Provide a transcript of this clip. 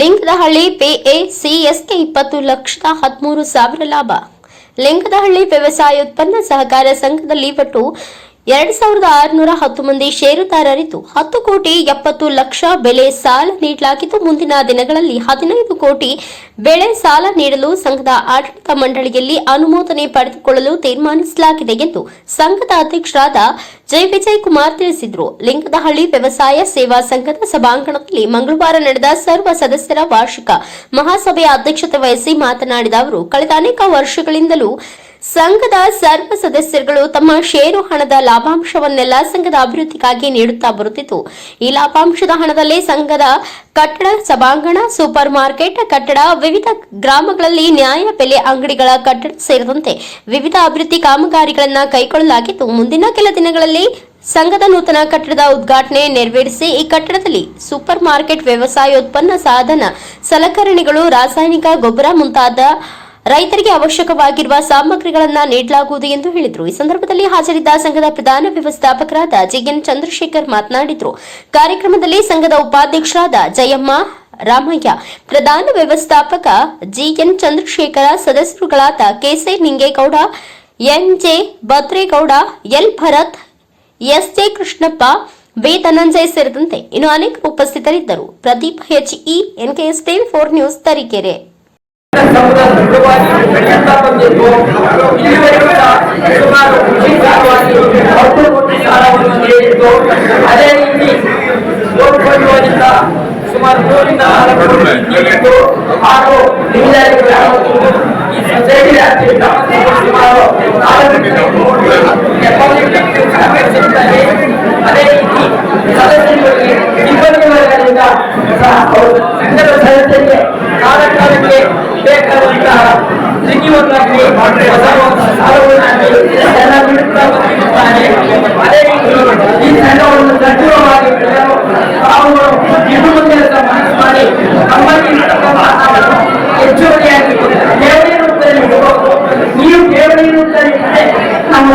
ಲಿಂಗದಹಳ್ಳಿ ಪಿಎಸಿಎಸ್ಗೆ ಇಪ್ಪತ್ತು ಲಕ್ಷದ ಹದಿಮೂರು ಸಾವಿರ ಲಾಭ. ಲಿಂಗದಹಳ್ಳಿ ವ್ಯವಸಾಯ ಉತ್ಪನ್ನ ಸಹಕಾರ ಸಂಘದಲ್ಲಿ ಒಟ್ಟು ಎರಡು ಸಾವಿರದ ಆರುನೂರ ಹತ್ತು ಮಂದಿ ಷೇರುದಾರರಿದ್ದು ಹತ್ತು ಕೋಟಿ ಎಪ್ಪತ್ತು ಲಕ್ಷ ಬೆಲೆ ಸಾಲ ನೀಡಲಾಗಿದ್ದು, ಮುಂದಿನ ದಿನಗಳಲ್ಲಿ ಹದಿನೈದು ಕೋಟಿ ಬೆಳೆ ಸಾಲ ನೀಡಲು ಸಂಘದ ಆಡಳಿತ ಮಂಡಳಿಯಲ್ಲಿ ಅನುಮೋದನೆ ಪಡೆದುಕೊಳ್ಳಲು ತೀರ್ಮಾನಿಸಲಾಗಿದೆ ಎಂದು ಸಂಘದ ಅಧ್ಯಕ್ಷರಾದ ಜೈ ವಿಜಯ್ ಕುಮಾರ್ ತಿಳಿಸಿದರು. ಲಿಂಗದಹಳ್ಳಿ ವ್ಯವಸಾಯ ಸೇವಾ ಸಂಘದ ಸಭಾಂಗಣದಲ್ಲಿ ಮಂಗಳವಾರ ನಡೆದ ಸರ್ವ ಸದಸ್ಯರ ವಾರ್ಷಿಕ ಮಹಾಸಭೆಯ ಅಧ್ಯಕ್ಷತೆ ವಹಿಸಿ ಮಾತನಾಡಿದ ಅವರು, ಕಳೆದ ಅನೇಕ ವರ್ಷಗಳಿಂದಲೂ ಸಂಘದ ಸರ್ವ ಸದಸ್ಯರುಗಳು ತಮ್ಮ ಷೇರು ಹಣದ ಲಾಭಾಂಶವನ್ನೆಲ್ಲ ಸಂಘದ ಅಭಿವೃದ್ಧಿಗಾಗಿ ನೀಡುತ್ತಾ ಬರುತ್ತಿತ್ತು ಈ ಲಾಭಾಂಶದ ಹಣದಲ್ಲಿ ಸಂಘದ ಕಟ್ಟಡ, ಸಭಾಂಗಣ, ಸೂಪರ್ ಮಾರ್ಕೆಟ್, ಕಟ್ಟಡ, ವಿವಿಧ ಗ್ರಾಮಗಳಲ್ಲಿ ನ್ಯಾಯ ಬೆಲೆ ಅಂಗಡಿಗಳ ಕಟ್ಟಡ ಸೇರಿದಂತೆ ವಿವಿಧ ಅಭಿವೃದ್ಧಿ ಕಾಮಗಾರಿಗಳನ್ನು ಕೈಗೊಳ್ಳಲಾಗಿದ್ದು, ಮುಂದಿನ ಕೆಲ ದಿನಗಳಲ್ಲಿ ಸಂಘದ ನೂತನ ಕಟ್ಟಡದ ಉದ್ಘಾಟನೆ ನೆರವೇರಿಸಿ, ಈ ಕಟ್ಟಡದಲ್ಲಿ ಸೂಪರ್ ಮಾರ್ಕೆಟ್ ವ್ಯವಸಾಯ ಉತ್ಪನ್ನ ಸಾಧನ ಸಲಕರಣೆಗಳು, ರಾಸಾಯನಿಕ ಗೊಬ್ಬರ ಮುಂತಾದ ರೈತರಿಗೆ ಅವಶ್ಯಕವಾಗಿರುವ ಸಾಮಗ್ರಿಗಳನ್ನು ನೀಡಲಾಗುವುದು ಎಂದು ಹೇಳಿದರು. ಈ ಸಂದರ್ಭದಲ್ಲಿ ಹಾಜರಿದ್ದ ಸಂಘದ ಪ್ರಧಾನ ವ್ಯವಸ್ಥಾಪಕರಾದ ಜಿಎನ್ ಚಂದ್ರಶೇಖರ್ ಮಾತನಾಡಿದರು. ಕಾರ್ಯಕ್ರಮದಲ್ಲಿ ಸಂಘದ ಉಪಾಧ್ಯಕ್ಷರಾದ ಜಯಮ್ಮ ರಾಮಯ್ಯ, ಪ್ರಧಾನ ವ್ಯವಸ್ಥಾಪಕ ಜಿಎನ್ ಚಂದ್ರಶೇಖರ, ಸದಸ್ಯರುಗಳಾದ ಕೆಸೆ Ningegowda N J Bhadregowda, L Bharath S J Krishnappa, B Dhananjay ಸೇರಿದಂತೆ ಇನ್ನು ಅನೇಕ ಉಪಸ್ಥಿತರಿದ್ದರು. Pradeep H E N K S TV four news Tarikere. ಅದೇ ರೀತಿ ಲೋಕಪರಿವಾರದಿಂದ ಸುಮಾರು ಮೂರಿಂದ ನಾಲ್ಕು ಕೋಟಿ ನೀಡಿದ್ದು ಹಾಗೂ ಹಿಂದಾಗಿ ಗ್ರಾಮಕ್ಕೂ ಈ ಸೊಸೈಟಿ ವ್ಯಾಪ್ತಿಯಲ್ಲಿ ಗ್ರಾಮಕ್ಕೂ ಸುಮಾರು ನಾಲ್ಕು ಡೆಪಾಸಿಟ್ ಸಹಕರಿಸಿದ್ದಾರೆ ಅದೇ ರೀತಿ ಸದಸ್ಯರಿಗೆ ಇಬ್ಬರು ವರ್ಗದಿಂದ ಸಹ ಅವರು ಸಂಘದ ಸದಸ್ಯರಿಗೆ ಕಾಲ ಕಾಲಕ್ಕೆ ಬೇಕಾದಂತಹ ಹೆಚ್ಚುವರಿಯಾಗಿ ನೀವು ರೂಪದಲ್ಲಿ ಇಟ್ಟರೆ ನಮ್ಮ